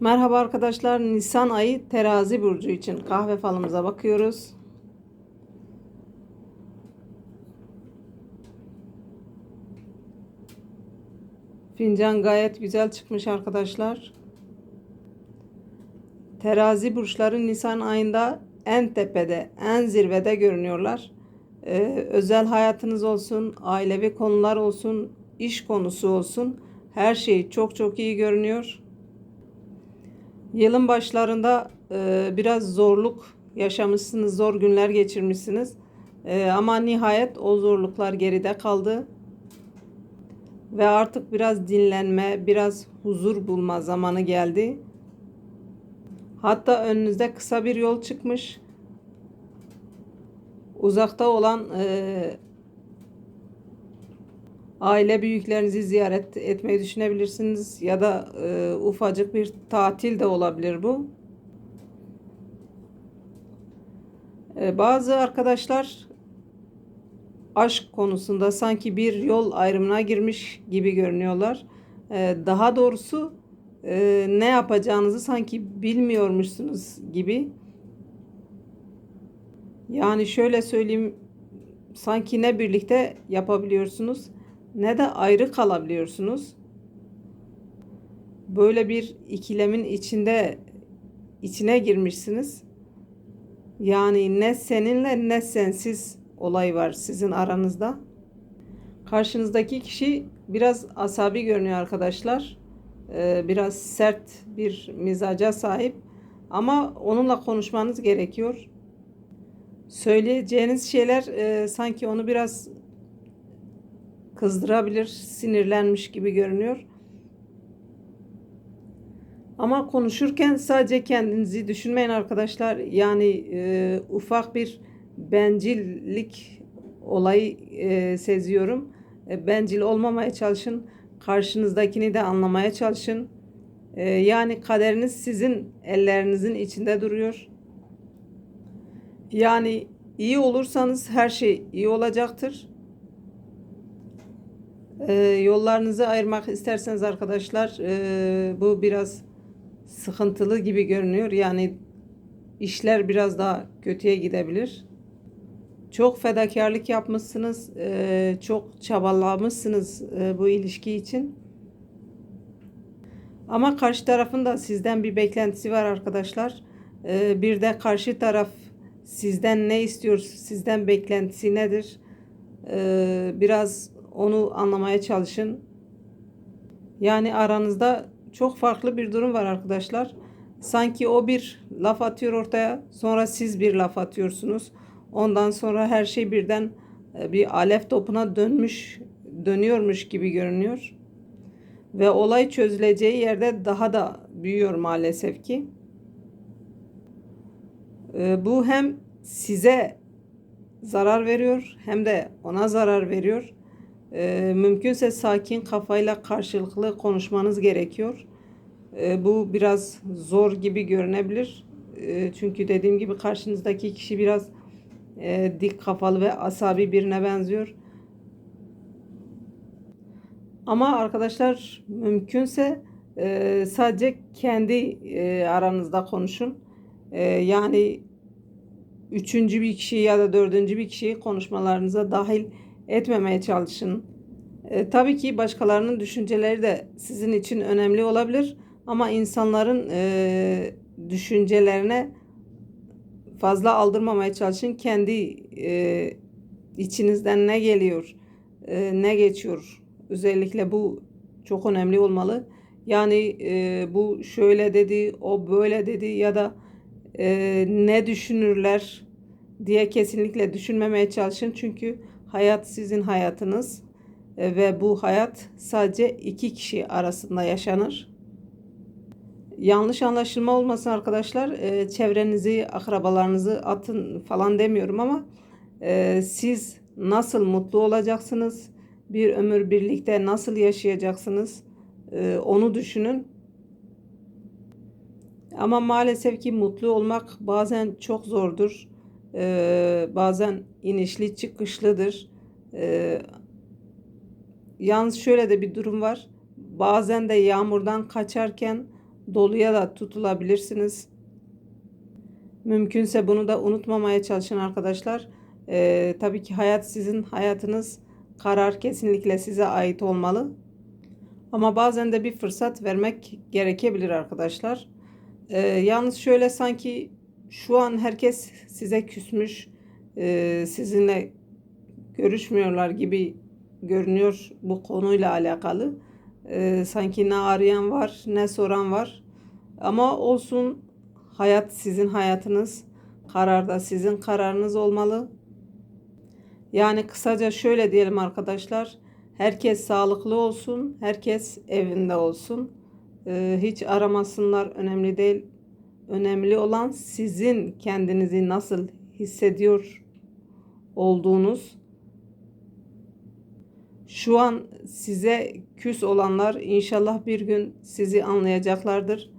Merhaba arkadaşlar. Nisan ayı terazi burcu için kahve falımıza bakıyoruz. Fincan gayet güzel çıkmış arkadaşlar. Terazi burçları Nisan ayında en tepede, en zirvede görünüyorlar. Ee, özel hayatınız olsun, ailevi konular olsun, iş konusu olsun. Her şey çok çok iyi görünüyor. Yılın başlarında e, biraz zorluk yaşamışsınız, zor günler geçirmişsiniz. E, ama nihayet o zorluklar geride kaldı. Ve artık biraz dinlenme, biraz huzur bulma zamanı geldi. Hatta önünüzde kısa bir yol çıkmış. Uzakta olan e, aile büyüklerinizi ziyaret etmeyi düşünebilirsiniz ya da e, ufacık bir tatil de olabilir bu. E, bazı arkadaşlar aşk konusunda sanki bir yol ayrımına girmiş gibi görünüyorlar. E, daha doğrusu e, ne yapacağınızı sanki bilmiyormuşsunuz gibi. Yani şöyle söyleyeyim sanki ne birlikte yapabiliyorsunuz ne de ayrı kalabiliyorsunuz. Böyle bir ikilemin içinde içine girmişsiniz. Yani ne seninle ne sensiz olay var sizin aranızda. Karşınızdaki kişi biraz asabi görünüyor arkadaşlar. Ee, biraz sert bir mizaca sahip. Ama onunla konuşmanız gerekiyor. Söyleyeceğiniz şeyler e, sanki onu biraz kızdırabilir, sinirlenmiş gibi görünüyor. Ama konuşurken sadece kendinizi düşünmeyin arkadaşlar. Yani e, ufak bir bencillik olayı e, seziyorum. E, bencil olmamaya çalışın. Karşınızdakini de anlamaya çalışın. E, yani kaderiniz sizin ellerinizin içinde duruyor. Yani iyi olursanız her şey iyi olacaktır. E, yollarınızı ayırmak isterseniz arkadaşlar e, bu biraz sıkıntılı gibi görünüyor. Yani işler biraz daha kötüye gidebilir. Çok fedakarlık yapmışsınız, e, çok çabalamışsınız e, bu ilişki için. Ama karşı tarafın da sizden bir beklentisi var arkadaşlar. Bir de karşı taraf sizden ne istiyor, sizden beklentisi nedir? E, biraz onu anlamaya çalışın. Yani aranızda çok farklı bir durum var arkadaşlar. Sanki o bir laf atıyor ortaya, sonra siz bir laf atıyorsunuz. Ondan sonra her şey birden e, bir alef topuna dönmüş, dönüyormuş gibi görünüyor. Ve olay çözüleceği yerde daha da büyüyor maalesef ki. E, bu hem size zarar veriyor hem de ona zarar veriyor. E, mümkünse sakin kafayla karşılıklı konuşmanız gerekiyor. E, bu biraz zor gibi görünebilir. E, çünkü dediğim gibi karşınızdaki kişi biraz e, dik kafalı ve asabi birine benziyor. Ama arkadaşlar mümkünse e, sadece kendi e, aranızda konuşun. Yani üçüncü bir kişi ya da dördüncü bir kişiyi konuşmalarınıza dahil etmemeye çalışın. E, tabii ki başkalarının düşünceleri de sizin için önemli olabilir. Ama insanların e, düşüncelerine fazla aldırmamaya çalışın. Kendi e, içinizden ne geliyor, e, ne geçiyor. Özellikle bu çok önemli olmalı. Yani e, bu şöyle dedi, o böyle dedi ya da e, ne düşünürler diye kesinlikle düşünmemeye çalışın. Çünkü hayat sizin hayatınız e, ve bu hayat sadece iki kişi arasında yaşanır. Yanlış anlaşılma olmasın arkadaşlar. E, çevrenizi, akrabalarınızı atın falan demiyorum ama e, siz nasıl mutlu olacaksınız? Bir ömür birlikte nasıl yaşayacaksınız? Onu düşünün. Ama maalesef ki mutlu olmak bazen çok zordur. E, bazen inişli çıkışlıdır. E, yalnız şöyle de bir durum var. Bazen de yağmurdan kaçarken doluya da tutulabilirsiniz. Mümkünse bunu da unutmamaya çalışın arkadaşlar. Ee, tabii ki hayat sizin hayatınız. Karar kesinlikle size ait olmalı. Ama bazen de bir fırsat vermek gerekebilir arkadaşlar. Ee, yalnız şöyle sanki şu an herkes size küsmüş, e, sizinle görüşmüyorlar gibi görünüyor bu konuyla alakalı. Ee, sanki ne arayan var ne soran var. Ama olsun hayat sizin hayatınız. Karar da sizin kararınız olmalı. Yani kısaca şöyle diyelim arkadaşlar. Herkes sağlıklı olsun. Herkes evinde olsun. Ee, hiç aramasınlar önemli değil. Önemli olan sizin kendinizi nasıl hissediyor olduğunuz. Şu an size küs olanlar inşallah bir gün sizi anlayacaklardır.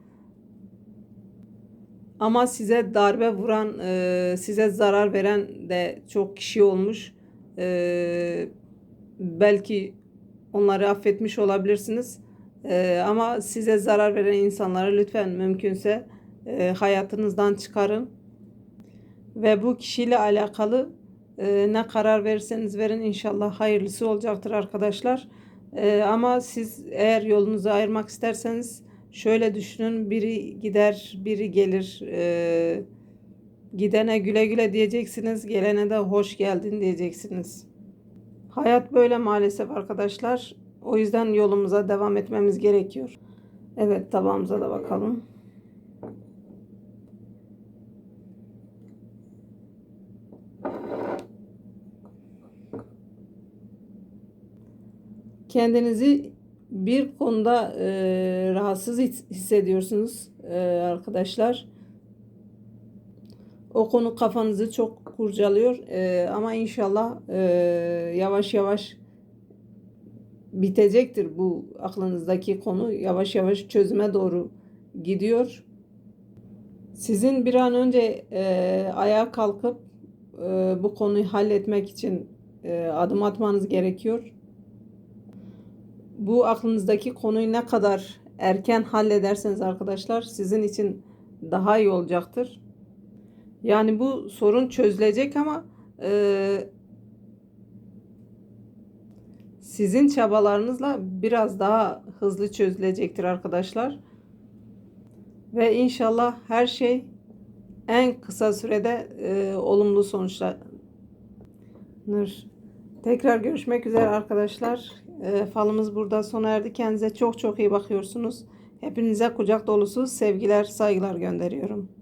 Ama size darbe vuran, e, size zarar veren de çok kişi olmuş. E, belki onları affetmiş olabilirsiniz. E, ama size zarar veren insanları lütfen mümkünse e, hayatınızdan çıkarın. Ve bu kişiyle alakalı e, ne karar verirseniz verin inşallah hayırlısı olacaktır arkadaşlar. E, ama siz eğer yolunuzu ayırmak isterseniz şöyle düşünün biri gider biri gelir. E, gidene güle güle diyeceksiniz gelene de hoş geldin diyeceksiniz. Hayat böyle maalesef arkadaşlar. O yüzden yolumuza devam etmemiz gerekiyor. Evet tabağımıza da bakalım. Kendinizi bir konuda e, rahatsız hissediyorsunuz e, arkadaşlar. O konu kafanızı çok kurcalıyor e, ama inşallah e, yavaş yavaş bitecektir bu aklınızdaki konu yavaş yavaş çözüme doğru gidiyor. Sizin bir an önce e, ayağa kalkıp e, bu konuyu halletmek için e, adım atmanız gerekiyor bu aklınızdaki konuyu ne kadar erken hallederseniz arkadaşlar sizin için daha iyi olacaktır. Yani bu sorun çözülecek ama e, sizin çabalarınızla biraz daha hızlı çözülecektir arkadaşlar. Ve inşallah her şey en kısa sürede e, olumlu sonuçlanır. Tekrar görüşmek üzere arkadaşlar. E, falımız burada sona erdi. Kendinize çok çok iyi bakıyorsunuz. Hepinize kucak dolusu sevgiler, saygılar gönderiyorum.